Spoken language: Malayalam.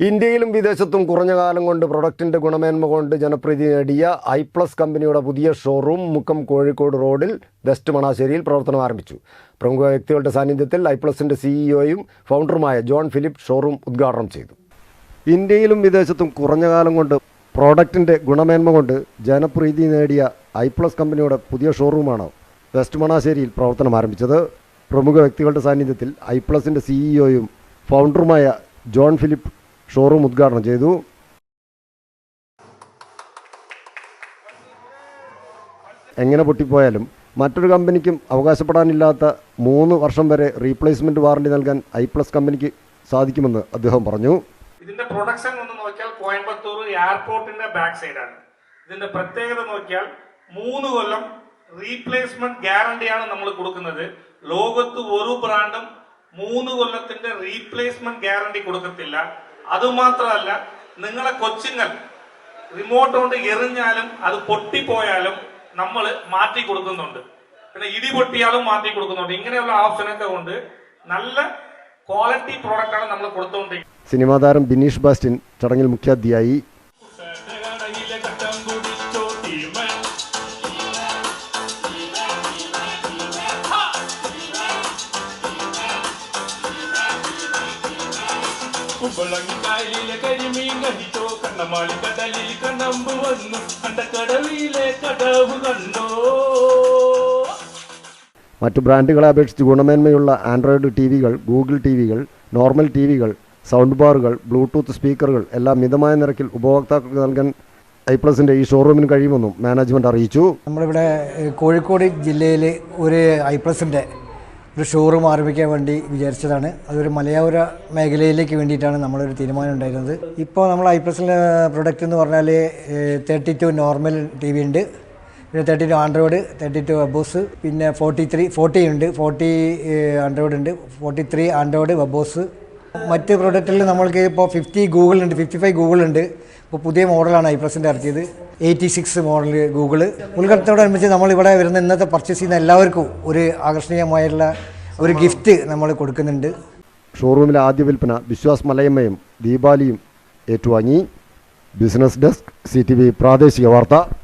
ഇന്ത്യയിലും വിദേശത്തും കുറഞ്ഞ കാലം കൊണ്ട് പ്രൊഡക്റ്റിന്റെ ഗുണമേന്മ കൊണ്ട് ജനപ്രീതി നേടിയ ഐ പ്ലസ് കമ്പനിയുടെ പുതിയ ഷോറൂം മുക്കം കോഴിക്കോട് റോഡിൽ വെസ്റ്റ് മണാശ്ശേരിയിൽ പ്രവർത്തനം ആരംഭിച്ചു. പ്രമുഖ വ്യക്തികളുടെ സാന്നിധ്യത്തിൽ ഐ പ്ലസിന്റെ സിഇഒയും ഫൗണ്ടറുമായ ജോൺ ഫിലിപ്പ് ഷോറൂം ഉദ്ഘാടനം ചെയ്തു. ഇന്ത്യയിലും വിദേശത്തും കുറഞ്ഞ കാലം കൊണ്ട് പ്രോഡക്റ്റിന്റെ ഗുണമേന്മ കൊണ്ട് ജനപ്രീതി നേടിയ ഐ പ്ലസ് കമ്പനിയുടെ പുതിയ ഷോറൂമാണ് വെസ്റ്റ് മണാശ്ശേരിയിൽ പ്രവർത്തനം ആരംഭിച്ചത്. പ്രമുഖ വ്യക്തികളുടെ സാന്നിധ്യത്തിൽ ഐ പ്ലസിന്റെ സിഇഒയും ഫൗണ്ടറുമായ ജോൺ ഫിലിപ്പ് ഷോറൂം ഉദ്ഘാടനം ചെയ്തു. എങ്ങനെ പൊട്ടിപ്പോയാലും മറ്റൊരു കമ്പനിക്കും അവകാശപ്പെടാനില്ലാത്ത മൂന്ന് വർഷം വരെ റീപ്ലേസ്മെന്റ് വാറണ്ടി നൽകാൻ ഐ പ്ലസ് കമ്പനിക്ക് സാധിക്കുമെന്ന് അദ്ദേഹം പറഞ്ഞു. ഇതിന്റെ പ്രൊഡക്ഷൻ ഒന്ന് നോക്കിയാൽ കോയമ്പത്തൂർ എയർപോർട്ടിന്റെ ബാക്ക് സൈഡാണ്. ഇതിന്റെ പ്രത്യേകത നോക്കിയാൽ മൂന്ന് കൊല്ലം റീപ്ലേസ്മെന്റ് ഗ്യാരണ്ടിയാണ് നമ്മൾ കൊടുക്കുന്നത്. ലോകത്ത് ഒരു ബ്രാൻഡും മൂന്ന് കൊല്ലത്തിന്റെ റീപ്ലേസ്മെന്റ് ഗ്യാരണ്ടി കൊടുക്കത്തില്ല. അതുമാത്രമല്ല നിങ്ങളെ കൊച്ചുങ്ങൾ റിമോട്ട് കൊണ്ട് എറിഞ്ഞാലും അത് പൊട്ടിപ്പോയാലും നമ്മൾ മാറ്റി കൊടുക്കുന്നുണ്ട്. പിന്നെ ഇടി പൊട്ടിയാലും മാറ്റി കൊടുക്കുന്നുണ്ട്. ഇങ്ങനെയുള്ള ഓപ്ഷനൊക്കെ കൊണ്ട് നല്ല ക്വാളിറ്റി പ്രോഡക്റ്റാണ് ആണ് നമ്മൾ കൊടുത്തുകൊണ്ടിരിക്കുന്നത് സിനിമാ താരം ബിനീഷ് ബാസ്റ്റിൻ ചടങ്ങിൽ മുഖ്യാതിഥിയായി. കുമ്പളങ്ങിക്കായലിലെ കരിമീൻ കടിച്ചോ കണ്ണമാളി കടലിൽ കണ്ണമ്പ് വന്നു. കണ്ടക്കടവിലെ കടവ് കണ്ടോ? മറ്റു ബ്രാൻഡുകളെ അപേക്ഷിച്ച് ഗുണമേന്മയുള്ള ആൻഡ്രോയിഡ് ടി വികൾ ഗൂഗിൾ ടി വികൾ നോർമൽ ടി വികൾ സൗണ്ട് ബാറുകൾ ബ്ലൂടൂത്ത് സ്പീക്കറുകൾ എല്ലാം മിതമായ നിരക്കിൽ ഉപഭോക്താക്കൾക്ക് നൽകാൻ ഐ പ്ലസിന്റെ ഈ ഷോറൂമിന് കഴിയുമെന്നും മാനേജ്മെന്റ് അറിയിച്ചു. നമ്മളിവിടെ കോഴിക്കോട് ജില്ലയിൽ ഒരു ഐ പ്ലസിന്റെ ഒരു ഷോറൂം ആരംഭിക്കാൻ വേണ്ടി വിചാരിച്ചതാണ്. അതൊരു മലയോര മേഖലയിലേക്ക് വേണ്ടിയിട്ടാണ് നമ്മളൊരു തീരുമാനം ഉണ്ടായിരുന്നത്. ഇപ്പോൾ നമ്മൾ ഐ പ്ലസിന്റെ പ്രൊഡക്റ്റ് എന്ന് പറഞ്ഞാൽ thirty two normal T V ഉണ്ട്. പിന്നെ thirty two Android thirty two webOS പിന്നെ ഫോർട്ടി ത്രീ ഫോർട്ടി ഉണ്ട് ഫോർട്ടി ആൻഡ്രോയിഡ് ഉണ്ട്. ഫോർട്ടി ത്രീ ആൻഡ്രോയിഡ് വെബോസ് മറ്റ് പ്രൊഡക്റ്റിൽ നമ്മൾക്ക് ഇപ്പോൾ ഫിഫ്റ്റി ഗൂഗിൾ ഉണ്ട്. ഫിഫ്റ്റി ഫൈവ് ഗൂഗിൾ ഉണ്ട്. ഇപ്പോൾ പുതിയ മോഡലാണ് ഐ പ്ലസിന്റെ ഇറക്കിയത്. എയ്റ്റി സിക്സ് മോഡൽ ഗൂഗിൾ ഉദ്ഘാടനത്തോടനുബന്ധിച്ച് നമ്മളിവിടെ വരുന്ന ഇന്നത്തെ പർച്ചേസ് ചെയ്യുന്ന എല്ലാവർക്കും ഒരു ആകർഷണീയമായിട്ടുള്ള ഒരു ഗിഫ്റ്റ് നമ്മൾ കൊടുക്കുന്നുണ്ട്. ഷോറൂമിലെ ആദ്യ വിൽപ്പന വിശ്വാസ് മലയമ്മയും ദീപാലിയും ഏറ്റുവാങ്ങി. ബിസിനസ് ഡെസ്ക് സി പ്രാദേശിക വാർത്ത.